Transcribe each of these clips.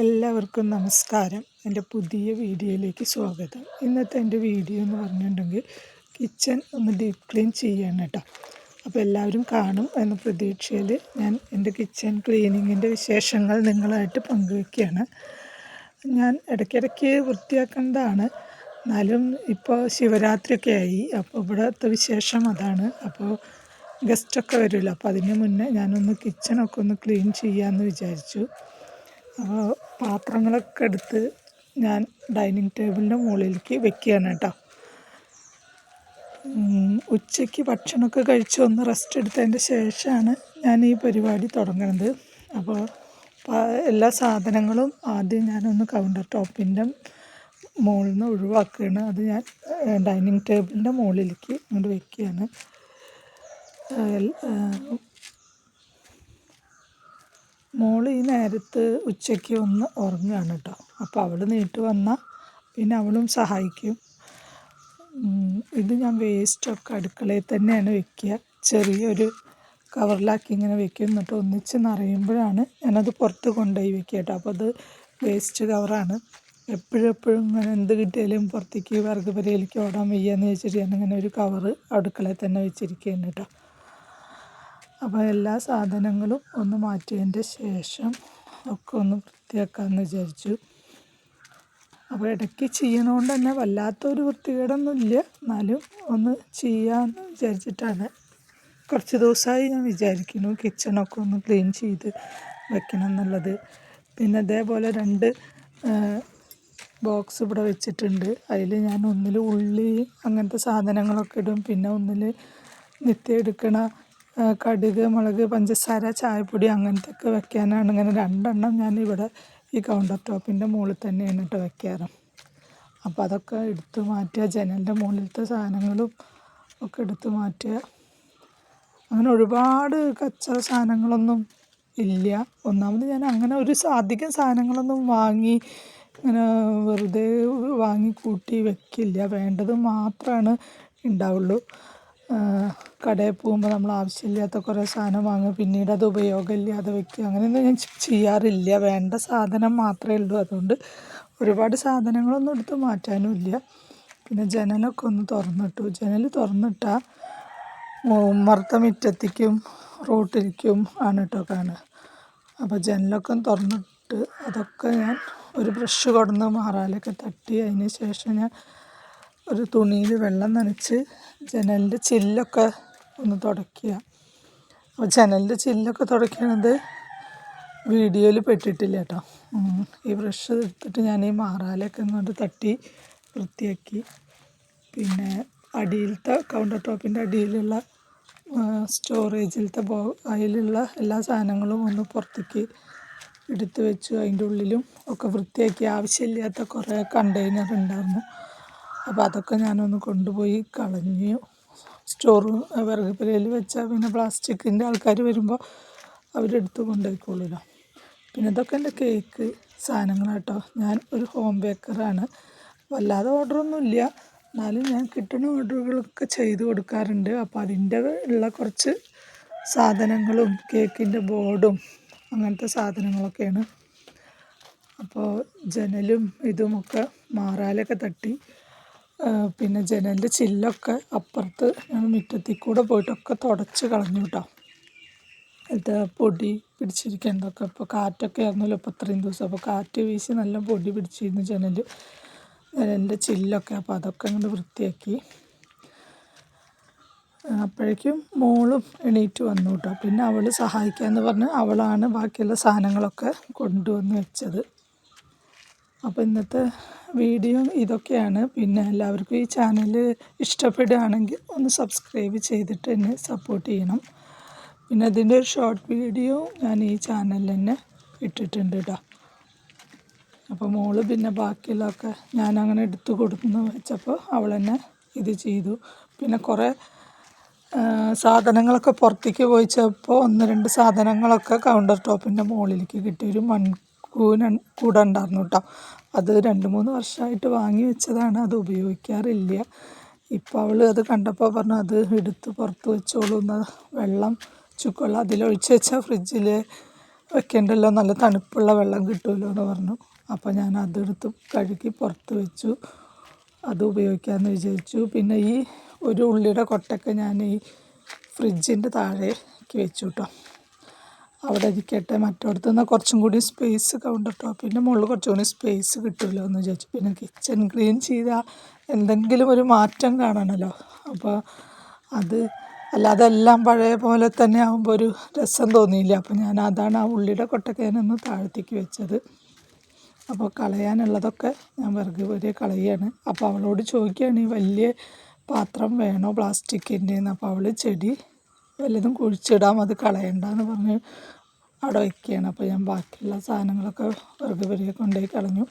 എല്ലാവർക്കും നമസ്കാരം. എന്റെ പുതിയ വീഡിയോയിലേക്ക് സ്വാഗതം. ഇന്നത്തെ എന്റെ വീഡിയോ എന്ന് പറഞ്ഞിട്ടുണ്ടെങ്കിൽ കിച്ചൺ ഒന്ന് ഡീപ്പ് ക്ലീൻ ചെയ്യാണ് കേട്ടോ. അപ്പോൾ എല്ലാവരും കാണും എന്ന പ്രതീക്ഷയിൽ ഞാൻ എന്റെ കിച്ചൺ ക്ലീനിങ്ങിന്റെ വിശേഷങ്ങൾ നിങ്ങളായിട്ട് പങ്കുവെക്കുകയാണ് ഞാൻ ഇടയ്ക്കിടയ്ക്ക് വൃത്തിയാക്കേണ്ടതാണ്. എന്നാലും ഇപ്പോൾ ശിവരാത്രിയൊക്കെ ആയി. അപ്പോൾ ഇവിടുത്തെ വിശേഷം അതാണ്. അപ്പോൾ ഗസ്റ്റൊക്കെ വരുമല്ലോ. അപ്പോൾ അതിന് മുന്നേ ഞാനൊന്ന് കിച്ചണൊക്കെ ഒന്ന് ക്ലീൻ ചെയ്യാമെന്ന് വിചാരിച്ചു. പാത്രങ്ങളൊക്കെ എടുത്ത് ഞാൻ ഡൈനിങ് ടേബിളിന്റെ മുകളിലേക്ക് വെക്കുകയാണ് കേട്ടോ. ഉച്ചയ്ക്ക് ഭക്ഷണമൊക്കെ കഴിച്ച് ഒന്ന് റെസ്റ്റ് എടുത്തതിന്റെ ശേഷമാണ് ഞാൻ ഈ പരിപാടി തുടങ്ങുന്നത്. അപ്പോൾ എല്ലാ സാധനങ്ങളും ആദ്യം ഞാനൊന്ന് കൗണ്ടർ ടോപ്പിന്റെ മുകളിൽ നിന്ന് ഒഴിവാക്കുകയാണ്. അത് ഞാൻ ഡൈനിങ് ടേബിളിന്റെ മുകളിലേക്ക് അങ്ങോട്ട് വെക്കുകയാണ്. മോൾ ഈ നേരത്ത് ഉച്ചയ്ക്ക് ഒന്ന് ഉറങ്ങുകയാണ് കേട്ടോ. അപ്പോൾ അവൾ നീട്ട് വന്നാൽ പിന്നെ അവളും സഹായിക്കും. ഇത് ഞാൻ വേസ്റ്റൊക്കെ അടുക്കളയിൽ തന്നെയാണ് വെക്കുക. ചെറിയൊരു കവറിലാക്കി ഇങ്ങനെ വെക്കും. എന്നിട്ട് ഒന്നിച്ച് നിറയുമ്പോഴാണ് ഞാനത് പുറത്ത് കൊണ്ടുപോയി വെക്കുക കേട്ടോ. അപ്പോൾ അത് വേസ്റ്റ് കവറാണ്. എപ്പോഴും എപ്പോഴും ഇങ്ങനെ എന്ത് കിട്ടിയാലും പുറത്തേക്ക് വർഗപരിയിലേക്ക് പരിയിലേക്ക് ഓടാൻ വയ്യാന്ന് വെച്ചിട്ട് ഞാനിങ്ങനെ ഒരു കവറ് അടുക്കളയിൽ തന്നെ വെച്ചിരിക്കുകയാണ് കേട്ടോ. അപ്പോൾ എല്ലാ സാധനങ്ങളും ഒന്ന് മാറ്റിയതിന്റെ ശേഷം ഒക്കെ ഒന്ന് വൃത്തിയാക്കാമെന്ന് വിചാരിച്ചു. അപ്പോൾ ഇടയ്ക്ക് ചെയ്യണോണ്ട് തന്നെ വല്ലാത്തൊരു വൃത്തികേടൊന്നുമില്ല. എന്നാലും ഒന്ന് ചെയ്യാമെന്ന് വിചാരിച്ചിട്ടാണ്. കുറച്ച് ദിവസമായി ഞാൻ വിചാരിക്കുന്നു കിച്ചണൊക്കെ ഒന്ന് ക്ലീൻ ചെയ്ത് വെക്കണം എന്നുള്ളത് പിന്നെ അതേപോലെ രണ്ട് ബോക്സ് ഇവിടെ വെച്ചിട്ടുണ്ട്. അതിൽ ഞാൻ ഒന്നിൽ ഉള്ളി അങ്ങനത്തെ സാധനങ്ങളൊക്കെ ഇടും. പിന്നെ ഒന്നിൽ നിത്യം എടുക്കണ കടുക് മുളക് പഞ്ചസാര ചായപ്പൊടി അങ്ങനത്തെ ഒക്കെ വെക്കാനാണ് ഇങ്ങനെ രണ്ടെണ്ണം ഞാൻ ഇവിടെ ഈ കൗണ്ടർ ടോപ്പിന്റെ മുകളിൽ തന്നെയാണ് കേട്ടോ വെക്കാറ്. അപ്പോൾ അതൊക്കെ എടുത്തു മാറ്റുക ജനലിന്റെ മുകളിലത്തെ സാധനങ്ങളും ഒക്കെ എടുത്തു മാറ്റുക. അങ്ങനെ ഒരുപാട് കച്ച സാധനങ്ങളൊന്നും ഇല്ല. ഒന്നാമത് ഞാൻ അങ്ങനെ ഒരു അധികം സാധനങ്ങളൊന്നും വാങ്ങി ഇങ്ങനെ വെറുതെ വാങ്ങി കൂട്ടി വെക്കില്ല. വേണ്ടത് മാത്രമാണ് ഉണ്ടാവുള്ളൂ. കടയിൽ പോകുമ്പോൾ നമ്മൾ ആവശ്യമില്ലാത്ത കുറേ സാധനം വാങ്ങുക പിന്നീട് അത് ഉപയോഗമില്ലാതെ വെക്കുക അങ്ങനെയൊന്നും ഞാൻ ചെയ്യാറില്ല. വേണ്ട സാധനം മാത്രമേ ഉള്ളൂ. അതുകൊണ്ട് ഒരുപാട് സാധനങ്ങളൊന്നും എടുത്ത് മാറ്റാനും ഇല്ല. പിന്നെ ജനലൊക്കെ ഒന്ന് തുറന്നിട്ടു. ജനൽ തുറന്നിട്ടാൽ ഉമ്മർത്ത മുറ്റത്തേക്കും റോട്ടിലേക്കും ആണ് കേട്ടോ കാണുക. അപ്പോൾ ജനലൊക്കെ തുറന്നിട്ട് അതൊക്കെ ഞാൻ ഒരു ബ്രഷ് കൊടുന്ന് മാറാലൊക്കെ തട്ടി. അതിന് ശേഷം ഞാൻ ഒരു തുണിയിൽ വെള്ളം നനച്ച് ജനലിന്റെ ചില്ലൊക്കെ ഒന്ന് തുടക്കുക അപ്പോൾ ജനലിന്റെ ചില്ലൊക്കെ തുടയ്ക്കണത് വീഡിയോയിൽ പെട്ടിട്ടില്ല കേട്ടോ. ഈ ബ്രഷ് എടുത്തിട്ട് ഞാൻ ഈ മാറാലൊക്കെ ഇങ്ങോട്ട് തട്ടി വൃത്തിയാക്കി. പിന്നെ അടിയിലത്തെ കൗണ്ടർ ടോപ്പിന്റെ അടിയിലുള്ള സ്റ്റോറേജിലത്തെ ബോ അതിലുള്ള എല്ലാ സാധനങ്ങളും ഒന്ന് പുറത്തേക്ക് എടുത്ത് വെച്ചു. അതിന്റെ ഉള്ളിലും ഒക്കെ വൃത്തിയാക്കി. ആവശ്യമില്ലാത്ത കുറേ കണ്ടെയ്നർ ഉണ്ടായിരുന്നു. അപ്പോൾ അതൊക്കെ ഞാനൊന്ന് കൊണ്ടുപോയി കളഞ്ഞു സ്റ്റോർ വിറകുപുരയിൽ വെച്ചാൽ പിന്നെ പ്ലാസ്റ്റിക്കിന്റെ ആൾക്കാർ വരുമ്പോൾ അവരെടുത്ത് കൊണ്ടുപോയിക്കോളൂല്ലോ പിന്നെ ഇതൊക്കെ എന്റെ കേക്ക് സാധനങ്ങളാട്ടോ. ഞാൻ ഒരു ഹോം ബേക്കറാണ് വല്ലാതെ ഓർഡറൊന്നുമില്ല എന്നാലും ഞാൻ കിട്ടുന്ന ഓർഡറുകളൊക്കെ ചെയ്ത് കൊടുക്കാറുണ്ട്. അപ്പോൾ അതിന്റെ ഉള്ള കുറച്ച് സാധനങ്ങളും കേക്കിന്റെ ബോർഡും അങ്ങനത്തെ സാധനങ്ങളൊക്കെയാണ്. അപ്പോൾ ജനലും ഇതുമൊക്കെ മാറാലൊക്കെ തട്ടി. പിന്നെ ജനലിന്റെ ചില്ലൊക്കെ അപ്പുറത്ത് ഞങ്ങൾ മുറ്റത്തിൽ കൂടെ പോയിട്ടൊക്കെ തുടച്ച് കളഞ്ഞു കേട്ടോ ഇത് പൊടി പിടിച്ചിരിക്കേണ്ടതൊക്കെ ഇപ്പോൾ കാറ്റൊക്കെ ആയിരുന്നല്ലോ ഇപ്പോൾ ഇത്രയും ദിവസം. അപ്പോൾ കാറ്റ് വീശി നല്ല പൊടി പിടിച്ചിരുന്നു ജനൽ ജനലിന്റെ ചില്ലൊക്കെ. അപ്പോൾ അതൊക്കെ അങ്ങോട്ട് വൃത്തിയാക്കി. അപ്പോഴേക്കും മോളും എണീറ്റ് വന്നു കേട്ടോ പിന്നെ അവൾ സഹായിക്കാമെന്ന് പറഞ്ഞ് അവളാണ് ബാക്കിയുള്ള സാധനങ്ങളൊക്കെ കൊണ്ടുവന്ന് വെച്ചത്. അപ്പോൾ ഇന്നത്തെ വീഡിയോ ഇതൊക്കെയാണ്. പിന്നെ എല്ലാവർക്കും ഈ ചാനൽ ഇഷ്ടപ്പെടുകയാണെങ്കിൽ ഒന്ന് സബ്സ്ക്രൈബ് ചെയ്തിട്ട് എന്നെ സപ്പോർട്ട് ചെയ്യണം. പിന്നെ അതിന്റെ ഒരു ഷോർട്ട് വീഡിയോ ഞാൻ ഈ ചാനലിൽ തന്നെ ഇട്ടിട്ടുണ്ട് കേട്ടോ അപ്പോൾ മോൾ പിന്നെ ബാക്കിയുള്ളതൊക്കെ ഞാൻ അങ്ങനെ എടുത്തു കൊടുക്കുന്നു വെച്ചപ്പോൾ അവൾ തന്നെ ഇത് ചെയ്തു. പിന്നെ കുറേ സാധനങ്ങളൊക്കെ പുറത്തേക്ക് പോയിച്ചപ്പോൾ ഒന്ന് രണ്ട് സാധനങ്ങളൊക്കെ കൗണ്ടർ ടോപ്പിന്റെ മുകളിലേക്ക് കിട്ടി ഒരു മൺകൂന കൂട ഉണ്ടായിരുന്നു കേട്ടോ അത് രണ്ട് മൂന്ന് വർഷമായിട്ട് വാങ്ങി വെച്ചതാണ്. അത് ഉപയോഗിക്കാറില്ല. ഇപ്പോൾ അവൾ അത് കണ്ടപ്പോൾ പറഞ്ഞു അത് എടുത്ത് പുറത്ത് വെച്ചോളൂ. വെള്ളം ചുക്കുള്ള അതിലൊഴിച്ച് വെച്ചാൽ ഫ്രിഡ്ജിൽ വെക്കേണ്ടല്ലോ. നല്ല തണുപ്പുള്ള വെള്ളം കിട്ടുമല്ലോ എന്ന് പറഞ്ഞു. അപ്പോൾ ഞാൻ അതെടുത്ത് കഴുകി പുറത്ത് വെച്ചു. അത് ഉപയോഗിക്കാമെന്ന് വിചാരിച്ചു. പിന്നെ ഈ ഒരു ഉള്ളിയുടെ കൊട്ടൊക്കെ ഞാൻ ഈ ഫ്രിഡ്ജിന്റെ താഴേക്ക് വെച്ചു കേട്ടോ അവിടെ ഇരിക്കട്ടെ മറ്റോടത്ത് നിന്ന് കുറച്ചും കൂടി സ്പേസ് കൗണ്ടർ ടോപ്പിന്റെ മുകളിൽ കുറച്ചും കൂടി സ്പേസ് കിട്ടുമല്ലോ എന്ന് വിചാരിച്ചു. പിന്നെ കിച്ചൺ ക്ലീൻ ചെയ്താൽ എന്തെങ്കിലും ഒരു മാറ്റം കാണണമല്ലോ അപ്പോൾ അത് അല്ലാതെ എല്ലാം പഴയ പോലെ തന്നെ ആകുമ്പോൾ ഒരു രസം തോന്നിയില്ല. അപ്പോൾ ഞാൻ അതാണ് ആ ഉള്ളിയുടെ കൊട്ടൊക്കെ ഞാനൊന്ന് താഴത്തേക്ക് വെച്ചത്. അപ്പോൾ കളയാനുള്ളതൊക്കെ ഞാൻ വിറക് വരെ കളയാണ്. അപ്പോൾ അവളോട് ചോദിക്കുകയാണ് ഈ വലിയ പാത്രം വേണോ പ്ലാസ്റ്റിക്കിന്റെ അപ്പോൾ അവൾ ചെടി വല്ലതും കുഴിച്ചിടാം അത് കളയണ്ട എന്ന് പറഞ്ഞ് അവിടെ വയ്ക്കുകയാണ് അപ്പോൾ ഞാൻ ബാക്കിയുള്ള സാധനങ്ങളൊക്കെ വെറുതെ വെറുതെ കൊണ്ടുപോയി കളഞ്ഞു.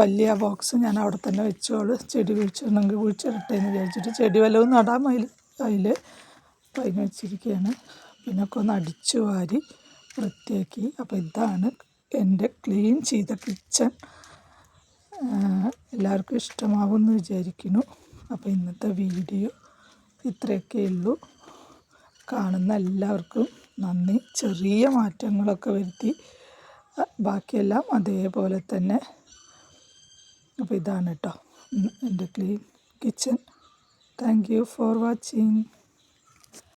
വലിയ ബോക്സ് ഞാൻ അവിടെ തന്നെ വെച്ചോളൂ. ചെടി കുഴിച്ചിടണമെങ്കിൽ കുഴിച്ചിടട്ടെ എന്ന് വിചാരിച്ചിട്ട് ചെടി വല്ലതും നടാം അതിൽ അതിൽ അതിന് വെച്ചിരിക്കുകയാണ് പിന്നെ ഒക്കെ ഒന്ന് അടിച്ചു വാരി വൃത്തിയാക്കി. അപ്പോൾ ഇതാണ് എന്റെ ക്ലീൻ ചെയ്ത കിച്ചൺ. എല്ലാവർക്കും ഇഷ്ടമാവുമെന്ന് വിചാരിക്കുന്നു. അപ്പോൾ ഇന്നത്തെ വീഡിയോ ഇത്രയൊക്കെ കാണുന്ന എല്ലാവർക്കും നന്ദി. ചെറിയ മാറ്റങ്ങളൊക്കെ വരുത്തി. ബാക്കിയെല്ലാം അതേപോലെ തന്നെ. അപ്പോൾ ഇതാണ് കേട്ടോ എന്റെ clean kitchen. Thank you for watching.